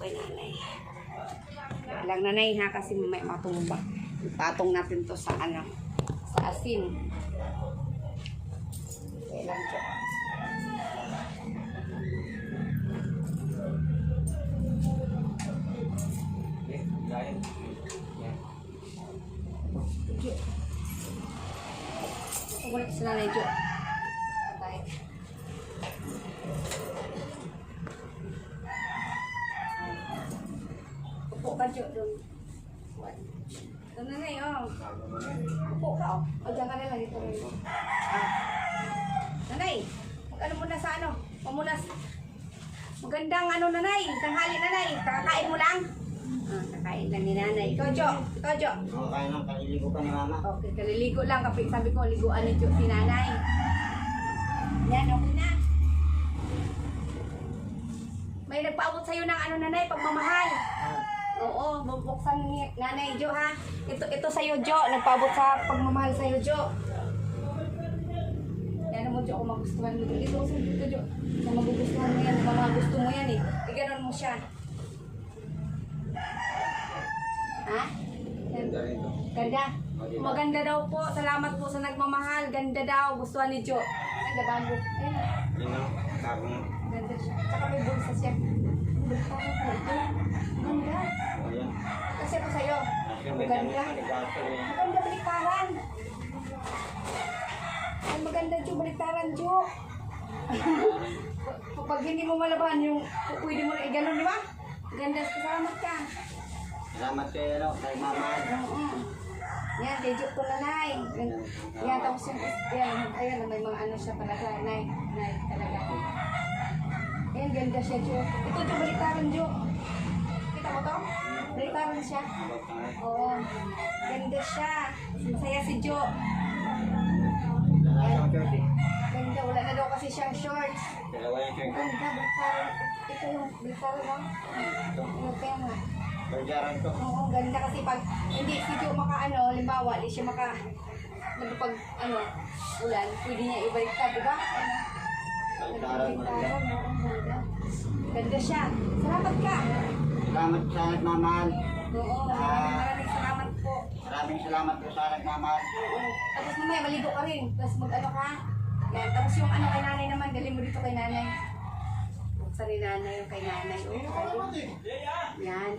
kay nanay. Kaya lang nanay ha, kasi may matumba. Patong natin to sa ano, sa asin. Kaya lang dahil. Yan. Jo. Bumalik sa nanay, Jo. Patay. Jo, doon. Ito nanay, oh. Bago mo na yun. Upo ka, oh. Na lang dito. Ah. Nanay, mag-ano muna sa ano? Pamunas. Magandang ano, nanay. Tanghali, nanay. Kakakain mo lang. Ah, kakain lang ni nanay. Ikaw, Jo. Ikaw, Jo. Oo, kaya nang kaliligo ka ni mama. Okay, kaliligo lang. Kapit sabi ko, liguan ni Jo si nanay. Yan, okay na. May nagpaabot sa'yo ng ano, nanay, pagmamahal. Oo, bubuksan ni nanay Jo ha. Ito ito sa iyo Jo, nagpaabot sa pagmamahal sa iyo Jo. Yan mo Jo, kung magustuhan mo dito sa dito Jo. Kung magugustuhan mo yan, kung mga gusto mo yan eh. Iganon mo siya. Ha? Ganda rin. Ganda. Maganda daw po. Salamat po sa nagmamahal. Ganda daw. Gustuhan ni Jo. Ganda bago. Ayun. Yun o, bagong. Ganda siya. Tsaka may bulsa siya. Po. Ganda. O yan. Kasi po sa'yo. Maganda. Maganda baliktaran. Ay, maganda, Jo. Baliktaran, Jo. Pag hindi mo malabahan yung pwede mo na iganon, di ba? Ganda. Salamat ka. Salamat kayo, ano, kay mama. Oo. Yan, kay Jo ko nanay. Gan- Yan, tapos yung, yan, ayan, may mga ano siya talaga, nay, nay, talaga. Ayan, ganda siya, Jo. Ito, Jo, baliktaran, Jo. Kita mo to? Baliktaran siya. Oo. Ganda siya. Masaya si Jo. Ganda, wala na daw kasi siyang shorts. Dalawa yung shirt ko. Ganda. Ito yung no? Ito, Ano kaya nga? Berjaran to. Oo, ganda kasi pag hindi si Jo maka ano, limbawa, hindi siya maka pag ano, ulan, pwede niya ibaliktad, di ba? Ano? Berjaran mo. Ganda siya. Salamat ka. Salamat sa nagmamahal. Oo, maraming maraming salamat po. Maraming salamat po sa nagmamahal. Oo. Tapos mamaya maligo ka rin. Tapos mag-ano ka. Yan. Tapos yung ano kay nanay naman, galing mo dito kay nanay. Buksan ni nanay yung kay nanay. Oh, yan.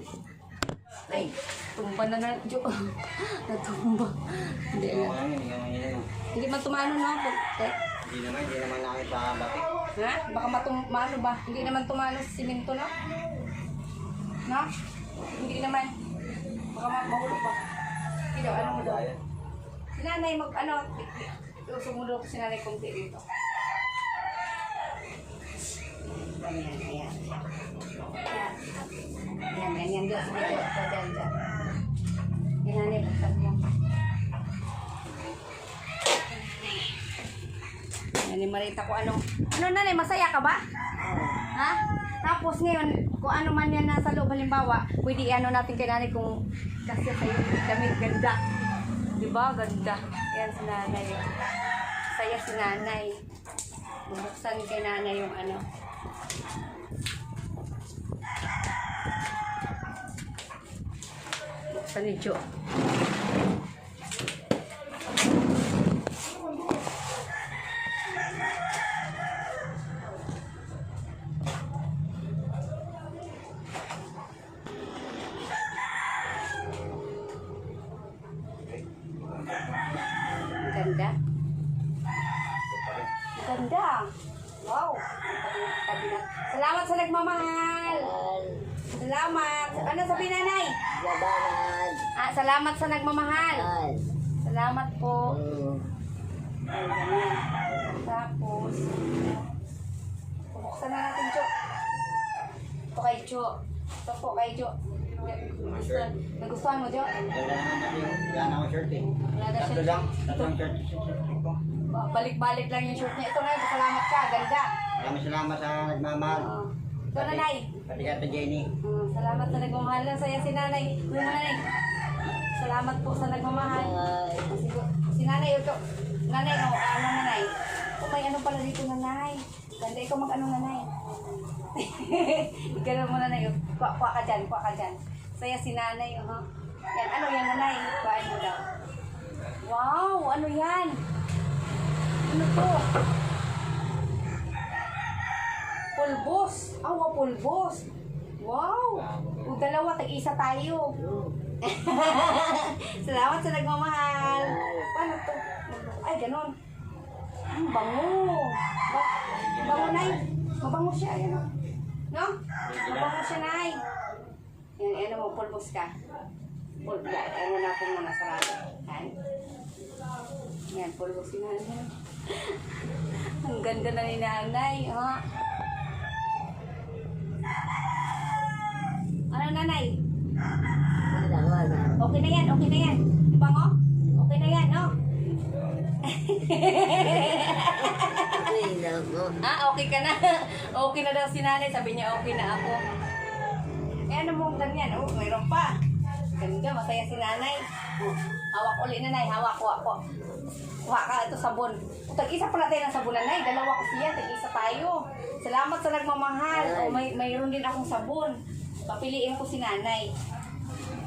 Ay, tumba na na, Jo. Natumba. Hindi na. hindi man tumano, no? Pag- eh, Hindi naman, hindi naman namin sa batik. Ha? Baka matum maano ba? Hindi naman tumano sa simento, no? No? Hindi naman. Baka ma mahulog ba? Hindi ano mo daw? Si nanay mag ano, sumunod ko si nanay konti dito. Ganyan, ayan. Ayan. Ayan, ganyan. Dito, dito, dito, dyan. Yan, nanay, buksan mo. Nanay, marita ko ano. Ano, nanay, masaya ka ba? Ha? Tapos ngayon, kung ano man yan nasa loob, halimbawa, pwede ano natin kay nanay kung kasi sa'yo, damit ganda. Di ba? Ganda. Yan si nanay. Saya si nanay. Bubuksan kay nanay yung ano. Buksan ni Jo. Ang Ganda. Ang Ganda. Wow. Tabi na. Salamat sa nagmamahal. Salamat. Ano sabi nanay? Labanan. Ah, salamat sa nagmamahal. Ay. Salamat po. Mm. Ay, ganyan. Tapos, bubuksan na natin, Jo. Ito kay Jo. Ito po kay Jo. Nagustuhan, mo, Jo? Ganda naman natin yung yan ako shirt eh. Wala na Tatlo lang. Tatlong shirt ko. Balik-balik lang yung shirt niya. Ito na, salamat ka. Ganda. Maraming salamat sa nagmamahal. Oo. Ito, nanay. Pati ka Jenny. Mm, salamat sa nagmamahal. Ang saya si nanay. Nanay. Salamat po sa nagmamahal. Si, si nanay, ito. Nanay, oh, ano nanay? oh, may ano pala dito, nanay. Ganda, ikaw mag-ano, nanay. Ikaw mo, nanay. oh. Kuha, kuha ka dyan, kuha ka dyan. Saya si nanay, oh. Yan, ano yan, nanay? Kuhain mo daw. Wow, ano yan? Ano to? Pulbos. Wow, pulbos. Wow. O dalawa, tag-isa tayo. Salamat sa nagmamahal. Paano to? Ay, ganun. Ang bango. Ba- Bango, Nay. Mabango siya, ayan o. No? Mabango siya, Nay. Yan, ano mo, pulbos ka. Pul yan, ano na po muna sarado. Yan. Yan, pulbos si nanay. Ang ganda na ni nanay, ha? Ano, nanay? Okay na yan, okay na yan. Bango? Okay na yan, no? ah, okay ka na. okay na daw si nanay. Sabi niya, okay na ako. Eh, ano mong ganyan? Oh, mayroon pa. Ganda, masaya si nanay. Oh, hawak uli, nanay. Hawak, hawak ko. Kuha ka, ito sabon. O, tag-isa pala tayo ng sabon, nanay. Dalawa kasi yan, tag-isa tayo. Salamat sa nagmamahal. O, may, mayroon din akong sabon. Papiliin ko si nanay.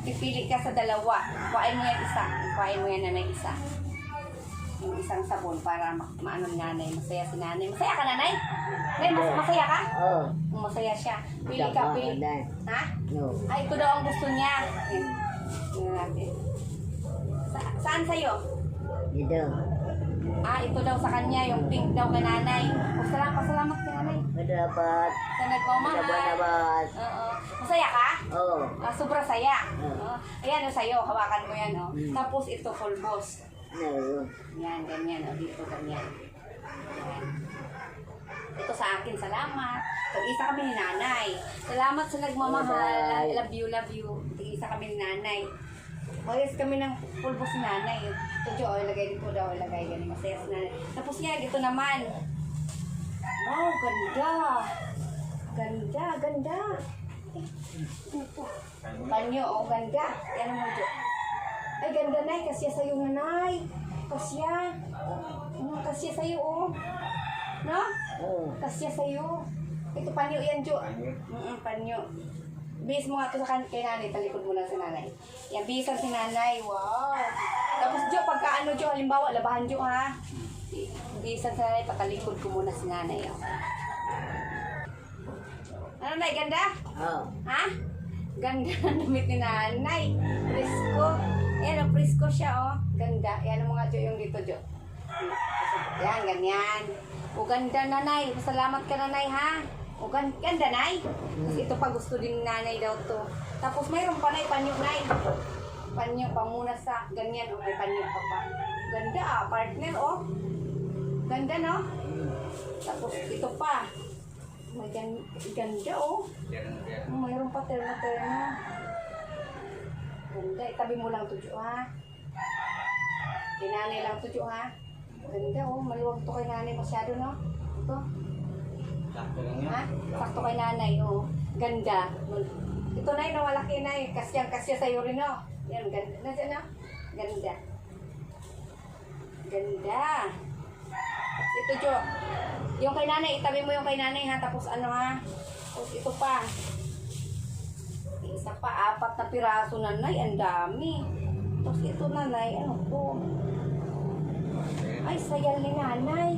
Pipili ka sa dalawa. Kuhain mo yan isa. Kuhain mo yan nanay isa. Yung isang sabon para ma- maano ni nanay. Masaya si nanay. Masaya ka nanay? Nay, mas masaya ka? Oh, Masaya siya. Pili ka, pili. Ha? no. Ay, ito daw ang gusto niya. Yan. Tingnan natin. Sa saan sa'yo? Dito. Ah, ito daw sa kanya, yung pink daw kay nanay. O, salamat, pasalamat kay nanay. Dapat. Sa nagmamahal. Dapat. Oo. Masaya ka? Oh. Ah, sobra saya. Mm. Oo. Ayan, o sa'yo. Hawakan mo yan, o. Mm. Tapos ito, full boss. No. Yan, ganyan, o. Dito, ganyan. Yan. Ito sa akin, salamat. Tag-isa kami ni nanay. Salamat sa nagmamahal. Love you, love you. Tag-isa kami ni nanay. Mayas kami ng pulbo si nanay. Ito, Jo, o, ilagay dito daw, ilagay ganyan. Masaya si nanay. Tapos yan, dito naman. Wow, ganda. Ganda, ganda. Panyo, oh, ganda. Yan mo, Jo. Ay, ganda, Nay. Kasya sa'yo, nanay. Kasya. Ano, kasya sa'yo, oh. No? Oh. Kasya sa'yo. Ito, panyo yan, Jo. Mm panyo. Bis mo nga ito sa kan kay nanay. Talikod mo lang si nanay. Yan, bisan si nanay. Wow. Tapos, Jo, pagka ano, Jo, halimbawa, labahan, Jo, ha? Bisan si nanay, patalikod ko muna si nanay, oh. Ano, Nay, ganda? Oh. Ha? Ganda ng damit ni nanay. Presko. Ayan, oh, presko siya, oh. Ganda. Ayan mo nga, Jo, yung dito, Jo. Yan, ganyan. O ganda, nanay. Salamat ka, nanay, ha? O gan- ganda, nay. Tapos ito pa gusto din nanay daw to. Tapos mayroon pa, nay, panyo, nay. Panyo, pamuna sa ganyan. O, may panyo pa pa. Ganda, ah. Partner, oh. Ganda, no? Tapos ito pa. May gan ganda, oh. Mayroon pa terno. Ganda, itabi mo lang to, Jo, ha? Kay nanay lang to, Jo, ha? Ganda, oh. Maluwag to kay nanay masyado, no? Ito, Sakto lang ha? Sakto kay nanay, oh. Ganda. Ito na yun, malaki na yun. Kasyang kasya sa'yo rin, no? Yan, ganda. Nasaan, no? Ganda. Ganda. Ito, Jo. Yung kay nanay, itabi mo yung kay nanay, ha? Tapos ano, ha? Tapos ito pa. Isa pa, apat na piraso nanay. Ang dami. Tapos ito nanay, ano to? Ay, sayal ni nanay.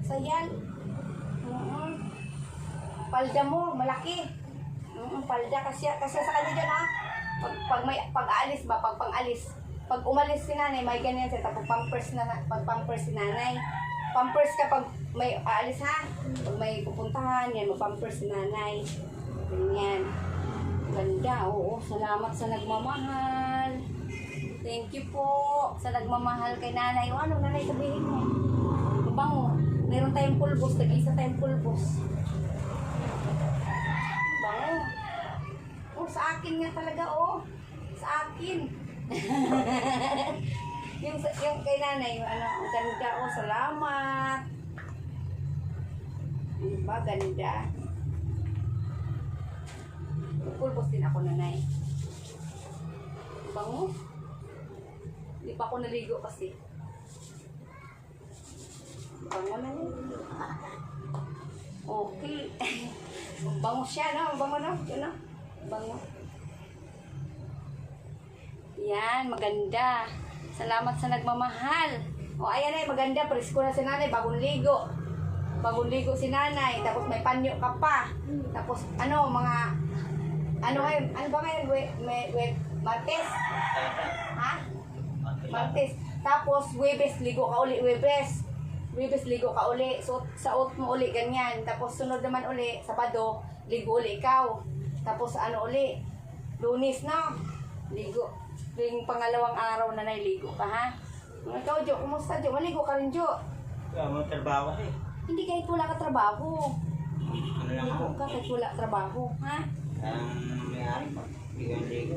Sayal. Oo. Palda mo, malaki. Oo, palda kasi kasi sa kanya dyan ha. Pag, pag may pag aalis ba, pag pang-alis. Pag umalis si nanay, may ganyan siya. Tapos pampers na, pag pampers si nanay. Pampers kapag may aalis ha. Pag may pupuntahan, yan, pampers si nanay. Ganyan. Ganda, oo. Salamat sa nagmamahal. Thank you po sa nagmamahal kay nanay. O ano, nanay, sabihin mo. Bango. Meron tayong pulbos. Tag-isa tayong pulbos. Bango. Oh, sa akin nga talaga, oh. Sa akin. yung, yung kay nanay, ano, ang ganda, oh, salamat. Diba, ganda. Pulbos din ako, nanay. Bango. Hindi pa ako naligo kasi. Bango na yun. Okay. Bango siya, no? Bango na. Yun, no? Bango. Yan, maganda. Salamat sa nagmamahal. O, ayan ay, maganda. Presko na si nanay, bagong ligo. Bagong ligo si nanay. Tapos may panyo ka pa. Tapos, ano, mga... Ano ngayon? Ano ba ngayon? We, may, we, Martes? Ha? Martes. Tapos, Webes, ligo ka uli, Webes. Webes, ligo ka uli. So, sa out mo uli, ganyan. Tapos, sunod naman uli, Sabado, ligo uli ikaw. Tapos, ano uli? Lunis, no? Ligo. Yung pangalawang araw na nailigo ka, ha? Ikaw, Jo, kumusta, Jo? Maligo ka rin, Jo. Kaya mo trabaho kasi. Hindi kahit wala ka trabaho. Ano lang ako. Kahit wala trabaho, ha? Ang nangyari pa. Ligo-ligo.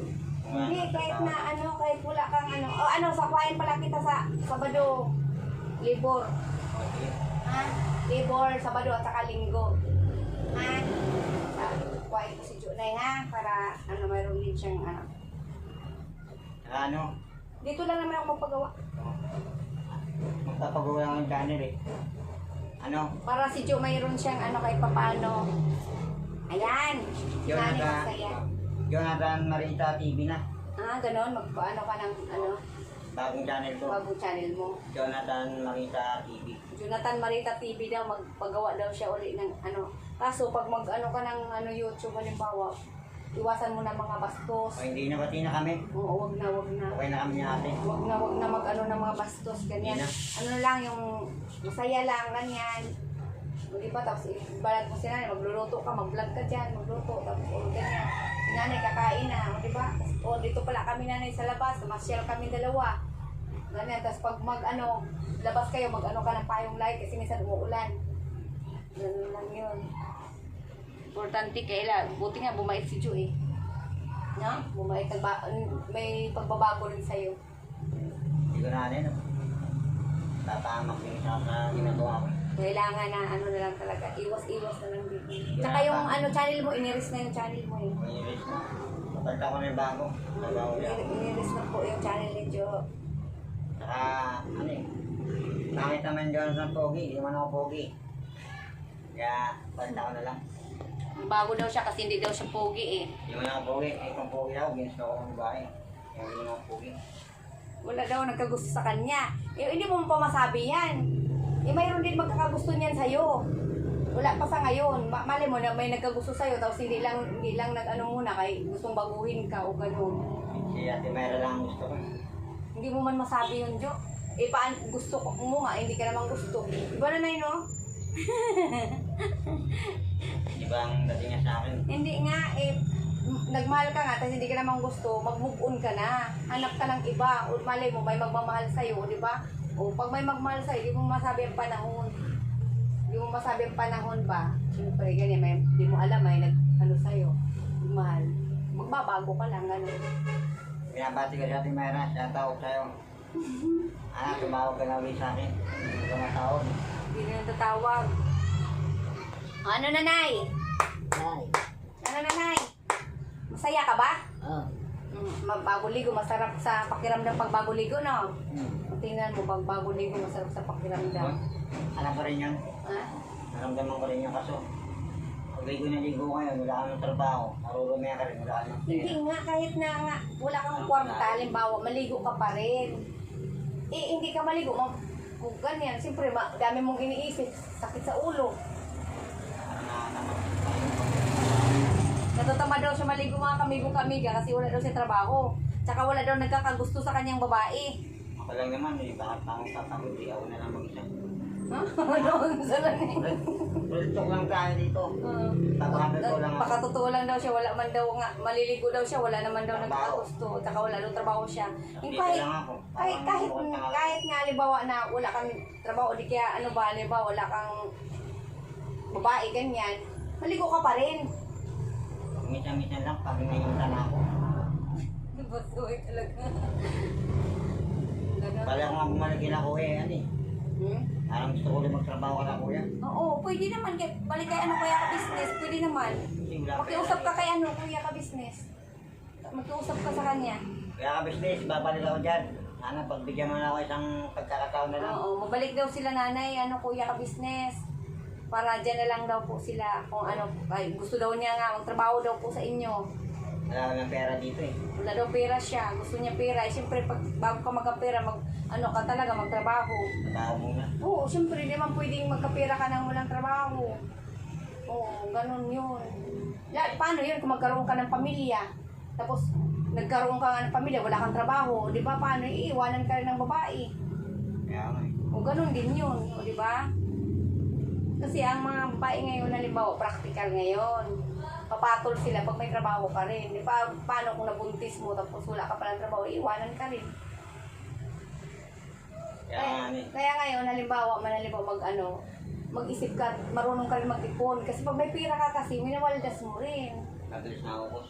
Hindi, kahit na ano, kahit wala kang ano. O ano, sakwain pala kita sa Sabado. Libor. Ha? Libor, Sabado at saka Linggo. Ha? Sakwain ko si Junay ha? Para ano, mayroon din siyang ano. Ano, Dito lang naman ako magpagawa. magpapagawa lang ng channel eh. Ano, Para si Jo mayroon siyang ano kahit papano. Jonathan. Jonathan Marita TV na. Ah, ganon. Magpaano ka ng ano, Bagong channel ko. bagong channel mo. Jonathan Marita TV. Jonathan Marita TV daw, magpagawa daw siya uli ng ano. Kaso pag mag ano ka ng ano YouTube, halimbawa, iwasan mo na mga bastos. O hindi na pati na kami. Oo, wag na, wag na. Okay na kami ni ate. Wag na, wag na mag ano ng mga bastos, ganyan. Ano lang, yung masaya lang, ganyan. O diba, tapos ibalat mo si nanay, magluluto ka, mag-vlog ka dyan, magluto, tapos o ganyan. Si nanay, kakain na, o diba? O dito pala kami nanay sa labas, masyal kami dalawa. Ganyan, tapos pag mag ano, labas kayo, mag ano ka ng payong light kasi minsan umuulan. Ganun lang yun. Importante kailan, buti nga bumait si Ju eh. No? Bumait, may pagbabago rin sa'yo. Hindi ko na ano. Tatamak yung isa sa ginagawa ko. Kailangan na ano na lang talaga, iwas-iwas na lang dito. Tsaka yung ano channel mo, iniris na yung channel mo eh. Inilis na. Kapag ako na yung bago. Lang. Inir- Iniris na po yung channel ni Jo. Saka, ano eh. Pangit naman dyan sa pogi. Hindi naman ako pogi. Kaya, basta ko na lang. Bago daw siya kasi hindi daw siya pogi eh. Hindi naman ako pogi. Eh, kung pogi ako, ginusto ko ng bahay. Kaya hindi naman ako pogi. Wala daw nagkagusto sa kanya. Eh, hindi mo pa masabi yan. Eh, mayroon din magkakagusto niyan sa'yo. Wala pa sa ngayon. Ma mali mo na may nagkagusto sa'yo, tapos hindi lang, hindi lang nag-ano muna, kay gustong baguhin ka o gano'n. Si Ate Mayra lang ang gusto ko. Hindi mo man masabi yun, Jo. Eh, paan, gusto ko mo nga, hindi ka naman gusto. Iba na na no? Di ba ang dating niya sa akin? Hindi nga, eh, nagmahal ka nga, tapos hindi ka naman gusto, mag-move on ka na. Hanap ka ng iba. O malay mo, may magmamahal sa'yo, di ba? O pag may magmahal sa'yo, di mo masabi ang panahon. Di mo masabi ang panahon ba? Siyempre, ganyan, may, di mo alam, may nag, ano sa'yo, mahal. Magbabago ka lang, gano'n. Binabati ko si Ate Mayra. Siya tawag sa'yo. Anak, tumawag ka na ulit sa akin. Hindi ko matawag. Hindi na tatawag. Ano, nanay? Ay. Ano, nanay? Masaya ka ba? Oh. Magbago ligo, masarap sa pakiramdam pag bago ligo, no? Hmm. Tingnan mo, pag bago ligo, masarap sa pakiramdam. Alam ko rin yun. Ha? Naramdaman ko rin yung kaso. Pag ligo na ligo kayo, wala ka ng trabaho. Narurumaya ka rin, wala ka ng Hindi nga, kahit na nga, wala kang kwarta, halimbawa, maligo ka pa rin. Eh, hindi ka maligo, ma kung ganyan, siyempre, ma dami mong iniisip, sakit sa ulo. Natutama daw siya maligo mga kamigo-kamiga kasi wala daw siya trabaho. Tsaka wala daw nagkakagusto sa kanyang babae. Ako lang naman, eh, bakit akong tatapos, di ako na lang mag-isa. Ha? Ano? Sa lang eh. Real talk lang tayo dito. Uh, Tapakan ko lang ako. Pakatotoo lang daw siya, wala man daw nga, maliligo daw siya, wala naman daw nagkakagusto, tsaka wala daw trabaho siya. Yung Dito kahit, lang ako. kahit, kahit, Parang kahit nga, halimbawa na wala kang trabaho, di kaya ano ba, halimbawa wala kang babae, ganyan, maligo ka pa rin. Minsan-minsan lang, pag naiintan ako. Basuy talaga. Ko nga kila kuya, eh, ano eh. Hmm? Parang gusto ko rin magtrabaho ka na kuya. Oo, pwede naman, kay- balik kay ano kuya ka business, pwede naman. Kasi wala pa Makiusap ka yan. kay ano kuya ka business. Makiusap ka sa kanya. Kaya ka business, babalik ako dyan. Sana pagbigyan mo na ako isang pagkakataon na lang. Oo, mabalik daw sila nanay, ano kuya ka business. Para dyan na lang daw po sila. Kung ano, ay, gusto daw niya nga magtrabaho daw po sa inyo. Wala kang pera dito eh. Wala daw pera siya. Gusto niya pera. Eh, siyempre, pag, bago ka magkapera, mag, ano ka talaga, magtrabaho. Trabaho muna. Oo, siyempre, di man pwedeng magkapera ka nang walang trabaho. Oo, ganun yun. La, paano yun kung magkaroon ka ng pamilya? Tapos, nagkaroon ka nga ng pamilya, wala kang trabaho. Di ba, paano iiwanan ka rin ng babae? Kaya nga eh. O ganun din yun, o di ba? Kasi ang mga babae ngayon, halimbawa, practical ngayon. Papatol sila pag may trabaho ka rin. Di ba, paano kung nabuntis mo tapos wala ka palang trabaho, iwanan ka rin. Kaya eh. kaya ngayon, halimbawa, man halimbawa mag ano, mag-isip ka, marunong ka rin mag-ipon. Kasi pag may pira ka kasi, minawaldas mo rin.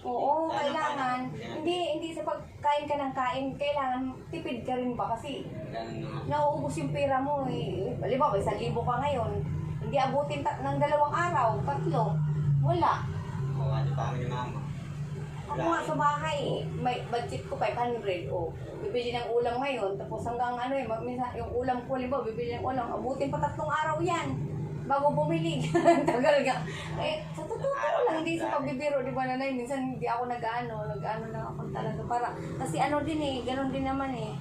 Oo, kailangan. Hindi, hindi sa pagkain ka ng kain, kailangan tipid ka rin ba? Kasi nauubos yung pera mo eh. Halimbawa, isang libo ka ngayon. Hindi abutin ta- ng dalawang araw, tatlo. Wala. Oo, ano pa kami ni mama. Ako nga sa bahay, may budget ko 500 o bibili ng ulam ngayon tapos hanggang ano eh, mag- minsan yung ulam ko limbawa bibili ng ulam, abutin pa tatlong araw yan bago bumili. Tagal nga. Eh, sa totoo lang, hindi sa pagbibiro, di ba nanay, minsan hindi ako nag-ano, nag-ano lang ako talaga para, kasi ano din eh, ganun din naman eh.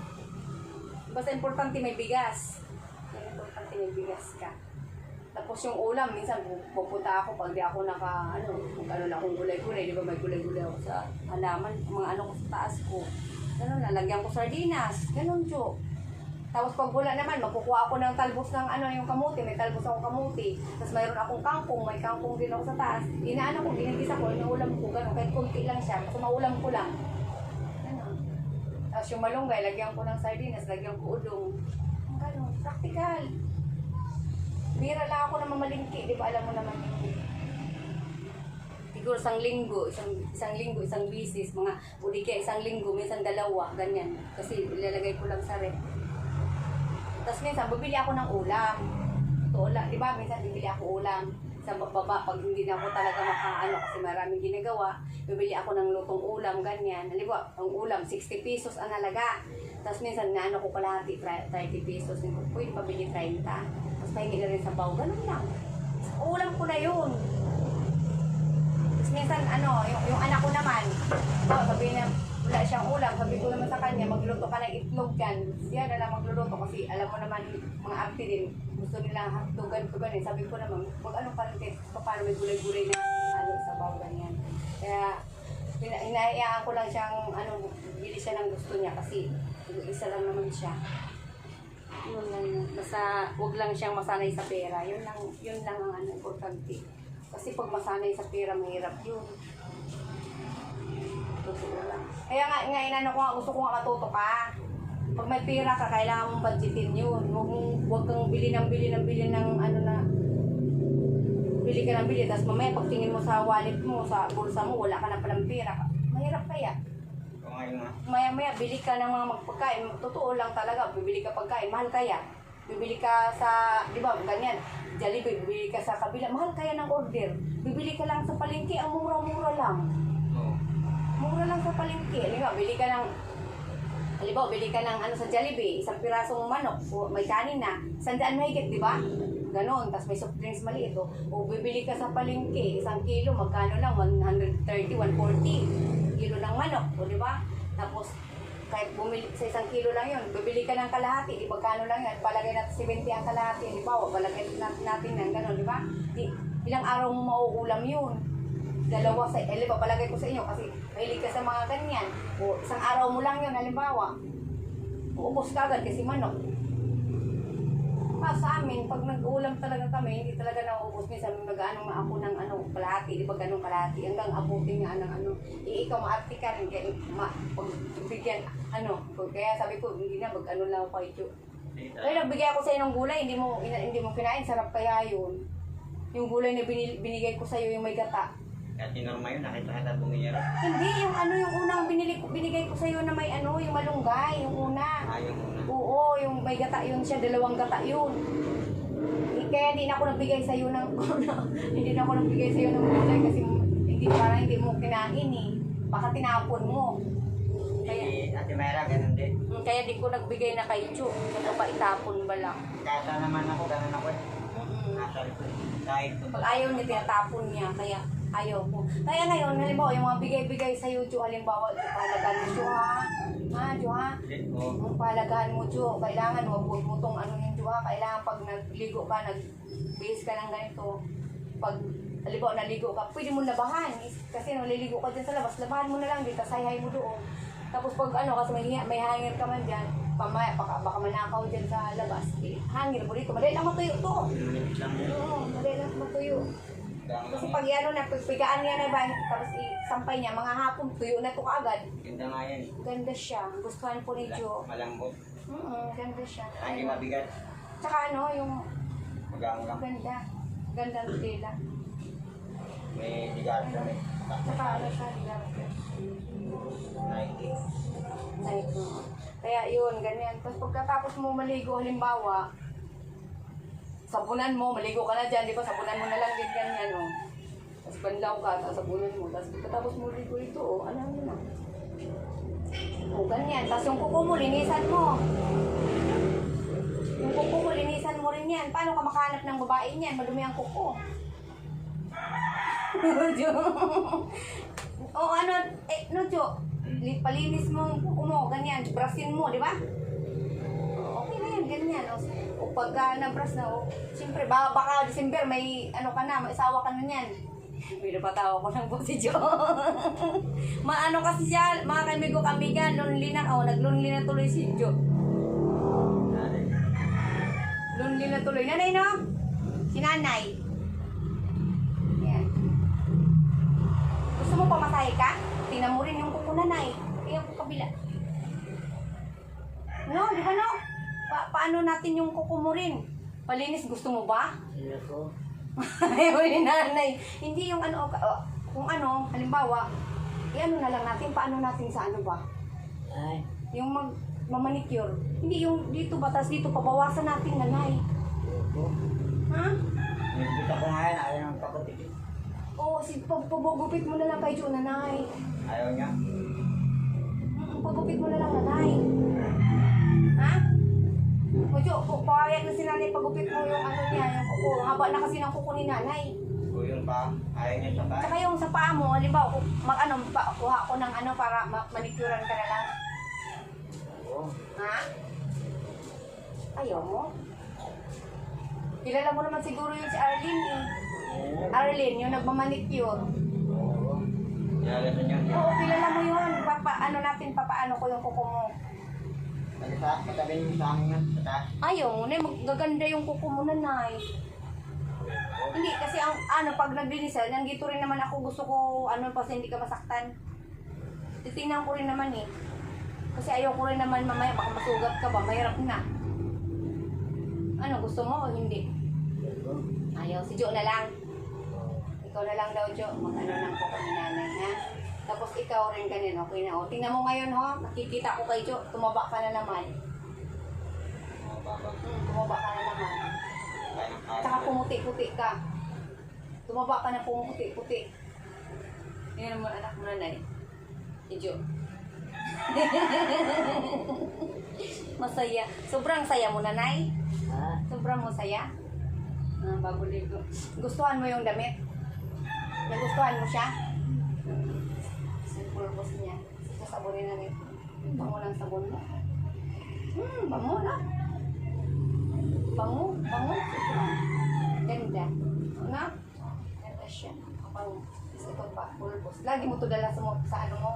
Basta importante may bigas. Importante may bigas ka. Tapos yung ulam, minsan pu- pupunta ako pag di ako naka, ano, kung ano lang, kung gulay-gulay, di ba may gulay-gulay ako sa halaman, mga ano ko sa taas ko. Ganun, lalagyan ko sardinas, ganun, Jo. Tapos pag wala naman, makukuha ako ng talbos ng ano, yung kamuti, may talbos akong kamuti. Tapos mayroon akong kangkong, may kangkong din ako sa taas. Inaano ko, ginagisa ko, inuulam ko, ganun, kahit kunti lang siya, kasi maulam ko lang. Ganun. Tapos yung malunggay, lagyan ko ng sardinas, lagyan ko udong. Ganun, practical. Bira lang ako na mamalingki, di ba alam mo naman yun. Siguro isang linggo, isang, isang linggo, isang bisis, mga uli kaya isang linggo, minsan dalawa, ganyan. Kasi ilalagay ko lang sa rep. Tapos minsan, bibili ako ng ulam. Ito, ulam, di ba? Minsan bibili ako ulam sa baba pag hindi na ako talaga makaano kasi maraming ginagawa bibili ako ng lutong ulam ganyan halimbawa ang ulam 60 pesos ang halaga tapos minsan naano ko kalahati 30 pesos pwede pabili 30 tapos pahingi na rin sa baw. Ganun lang. Ulam ko na yun. Tapos minsan ano yung, yung anak ko naman oh, sabi niya wala siyang ulam. Sabi ko naman sa kanya magluto ka ng itlog yan. Siya na lang magluluto kasi alam mo naman mga arte din gusto nila hotdogan ko ganun. Sabi ko naman mag ano pa rin kahit paano may gulay-gulay na ano sa baw ganyan. Kaya Hina- hinahayaan ko lang siyang ano, bili siya ng gusto niya. Kasi isa lang naman siya. Yun lang. Basta wag lang siyang masanay sa pera. Yun lang, yun lang ang ano, importante. Kasi pag masanay sa pera, mahirap yun. Totoo lang. Kaya nga, nga inano ko gusto ko nga matuto ka. Pag may pera ka, kailangan mong budgetin yun. Huwag, huwag kang bili ng bili ng bili ng ano na, bili ka ng bili, tapos mamaya pagtingin mo sa wallet mo, sa bulsa mo, wala ka na palang pera. Mahirap kaya. Ngayon nga. Maya maya, bili ka ng mga magpagkain. Totoo lang talaga, bibili ka pagkain. Mahal kaya. Bibili ka sa, di ba, ganyan. Jollibee, bibili ka sa kabila. Mahal kaya ng order. Bibili ka lang sa palengke, ang mura-mura lang. Oo. Mura lang sa palengke. Di ba, bili ka ng Halimbawa, bili ka ng ano sa Jollibee, isang pirasong manok, o may kanin na, sandaan mahigit, di ba? Ganon, tapos may soft drinks maliit. O, o bibili ka sa palengke, isang kilo, magkano lang, 130, 140 kilo ng manok, o di ba? Tapos, kahit bumili sa isang kilo lang yun, bibili ka ng kalahati, di magkano lang yun, palagay natin 70 ang kalahati, di ba? O palagay natin, natin ng ganon, di ba? Di, ilang araw mo mauulam yun dalawa sa, eh, palagay ko sa inyo kasi mahilig ka sa mga ganyan. O isang araw mo lang yun, halimbawa. Uubos ka agad kasi manok. Ah, sa amin, pag nag-ulam talaga kami, hindi talaga nauubos. Minsan nag-ano nga ako ng ano, kalahati, di ba ganun kalahati, hanggang abutin nga ng ano. Eh, ikaw maarte ka rin, kaya ma, pag bigyan, ano, kaya sabi ko, hindi na, mag-ano lang ako kay Chu. Sige, Kaya nagbigay ako sa ng gulay, hindi mo, hindi mo kinain, sarap kaya yun. Yung gulay na binil- binigay ko sa'yo, yung may gata. Kaya tinorma yun, nakita kita bumiyero. Hindi, yung ano, yung unang binili ko, binigay ko sa'yo na may ano, yung malunggay, yung una. Ayaw mo na. May gata yun siya, dalawang gata yun. Eh, Kaya hindi na ako nagbigay sa'yo ng, hindi na ako nagbigay sa'yo ng gulay kasi hindi, parang hindi mo kinain eh. Baka tinapon mo. Si Ate Mayra, ganun din. Mm, Kaya di ko nagbigay na kay Chu. Ito pa itapon ba lang. Kasa naman ako, ganun ako eh. Nasa likod. Kahit Pag ayaw niya, tinatapon niya. Kaya ayaw ko. Kaya ngayon, halimbawa, yung mga bigay-bigay sa YouTube, halimbawa, ito palagahan mo, Chu, ha? Ha, Chu, ha? ulit ko. Ang palagahan mo, Chu, kailangan wag huwag mo tong ano yung Chu, ha? Kailangan pag nagligo ka, nag-base ka ng ganito, pag halimbawa naligo ka, pwede mo labahan. Kasi naliligo ka dyan sa labas, labahan mo na lang dito, sayhay mo doon. Tapos pag ano, kasi may, may hangir ka man dyan, pamaya, baka, baka manakaw dyan sa labas, eh, hangir mo dito, madali lang matuyo to. Yun. Oo, madali lang matuyo. Kasi pag ano na, pigaan niya na ba, tapos isampay niya, mga hapon, tuyo na to kaagad. Ganda nga yan. eh. Ganda siya. Gustuhan po ni Jo. Malambot. Mm ganda siya. Hindi mabigat. Tsaka ano, yung Magang lang. ganda. Ganda ng tela. May digat kami. Tsaka ano siya, dilaga. Nike. Like, oo. Kaya yun, ganyan. Tapos pagkatapos mo maligo, halimbawa, sabunan mo, maligo ka na dyan, di ba? Sabunan mo na lang din ganyan, oh. Tapos banlaw ka, tapos sabunan mo. Tapos pagkatapos mo ligo ito, oh, ano ano na. Oh, ganyan. Tapos yung kuko mo, linisan mo. Yung kuko mo, linisan mo rin yan. Paano ka makahanap ng babae niyan? Madumi ang kuko. o ano, eh, no, Jo, li- palinis mo yung kuko mo, ganyan, brasin mo, di ba? Okay na yan, ganyan. O, o pagka na-brush na, o, siyempre, baka, baka December, may ano ka na, may asawa ka na niyan. Pinapatawa ko ng po si. Maano kasi siya, mga kamigo kamigan, lonely na, oh, nag-lonely na tuloy si Jo. Lonely na tuloy. Nanay, no? Si nanay. Yan. Gusto mo pamasahe ka? Tingnan mo rin yung kuko nanay. Tingnan ko kabila. No, di ba no? Pa paano natin yung kuko mo rin? Palinis, gusto mo ba? Sino ko? Ayaw ni nanay. Hindi yung ano, uh, kung ano, halimbawa, i-ano na lang natin, paano natin sa ano ba? Ay. Yung mag mamanicure. Hindi yung dito ba, tas dito pabawasan natin nanay. Ko. Ha? Nagkita ko nga yan, ayaw ng kaputi. Oo, si pag pagugupit mo na lang kay Jo, nanay. Ayaw niya. Mm, Pagupit mo na lang, nanay. Ha? O Jo, pu- pahayag na si nanay pagupit mo yung ano niya, yung kuko. Haba na kasi ng kuko ni nanay. O yun pa, ayaw niya sa pa. Tsaka yung sa paa mo, halimbawa, kung mag ano, pa, kuha ko ng ano para ma- manicurean ka na lang. Oo. Ha? Ayaw mo? Kilala mo naman siguro yung si Arlene eh. Arlene, yung nagmamanicure. Oo. Kaya gusto niya. Oo, kilala mo yun. Papa, ano natin, papaano ko yung kuko mo. Ano sa, katabi niyo sa amin yan, sa taas. Ayaw mo na, magaganda yung kuko mo nanay. Hindi, kasi ang ano, pag naglinisan, nandito rin naman ako, gusto ko, ano, kasi hindi ka masaktan. Titingnan ko rin naman eh. Kasi ayaw ko rin naman mamaya, baka masugat ka ba, mahirap na. Ano, gusto mo o hindi? Ayaw, si Jo na lang. Ikaw na lang daw, Jo. Mag-ano lang po kami nanay, ha? Tapos ikaw rin ganun, okay na. O, tingnan mo ngayon, ho. Nakikita ko kay Jo. Tumaba ka na naman. Oo, baba. Hmm, tumaba ka na naman. Tsaka pumuti-puti ka. Tumaba ka na pumuti-puti. Tingnan mo anak mo nanay. Si Jo. Masaya. Sobrang saya mo, nanay. Ha? Sobrang masaya. Ah, bago ligo. Gustuhan mo yung damit? Nagustuhan mo siya? Boss niya. Sasabunin na rin. Bango ng sabon mo. Hmm, bango na. Bango, bango. Ganda. Na? Ganda siya. Kapag ito pa, pulbos. Lagi mo to dala sa, mo, sa ano mo.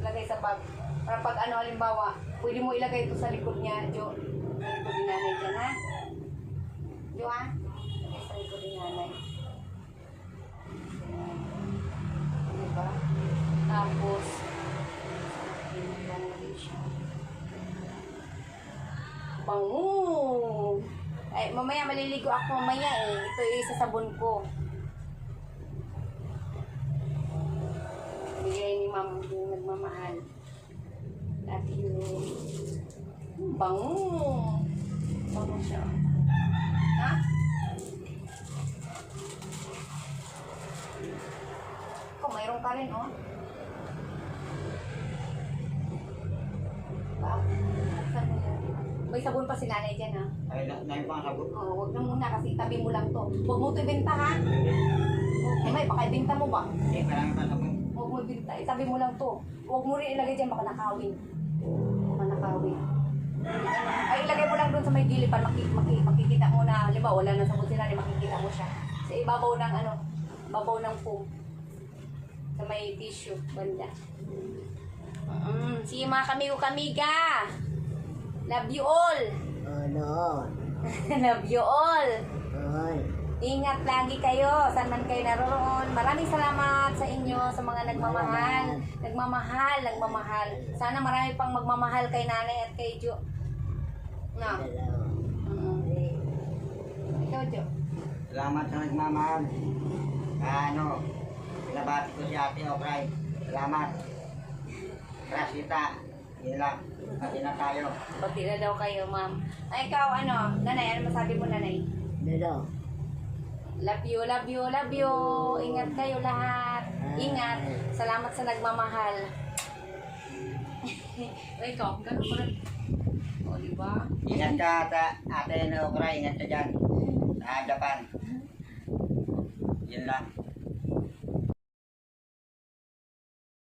Lagay sa bag. Para pag ano, halimbawa, pwede mo ilagay ito sa likod niya, Jo. Sa likod ni nanay dyan, ha? Jo, ha? Lagay sa likod ni nanay. Ayan. Diba? Tapos, bango! Ay, mamaya maliligo ako mamaya eh. Ito yung isa sabon ko. Bigay ni ma'am yung nagmamahal. You. Hmm, Bango! Bango siya. Ha? Ikaw, mayroon ka rin, oh. Sabon pa si nanay dyan ha. Ay, na, na yung pang sabot. Oh, wag na muna kasi tabi mo lang to. Huwag mo to ibenta ha. Eh may, baka ibenta mo ba? Eh, marami pang sabot. Huwag mo ibenta, itabi mo lang to. Huwag mo rin ilagay dyan, baka nakawin. Baka nakawin. Ay, ilagay mo lang doon sa may gilid para maki, maki, makikita mo na, halimbawa, wala na sabon si nanay, makikita mo siya. Sa ibabaw ng ano, babaw ng foam. Sa may tissue, banda. Mm, sige mga kamigo kamiga. Love you all. Ano? Love you all. Ay. Ingat lagi kayo, saan man kayo naroon. Maraming salamat sa inyo, sa mga nagmamahal. Nagmamahal, nagmamahal. Sana marami pang magmamahal kay nanay at kay Jo. No. Mm. Ay. Ikaw, Jo. Salamat sa nagmamahal. Ano, pinabati ko si Ate Okray. Salamat. Krasita. Yun lang. Pati na tayo. Pati na daw kayo, ma'am. Ay, ikaw, ano? Nanay, ano masabi mo, nanay? Dalawa. Love you, love you, love you. Ingat kayo lahat. Ingat. Salamat sa nagmamahal. Ay, ikaw, ganun mo rin. O, diba? Ingat ka, ata, Ate Okray. Ingat ka dyan. Sa Japan. Yun lang.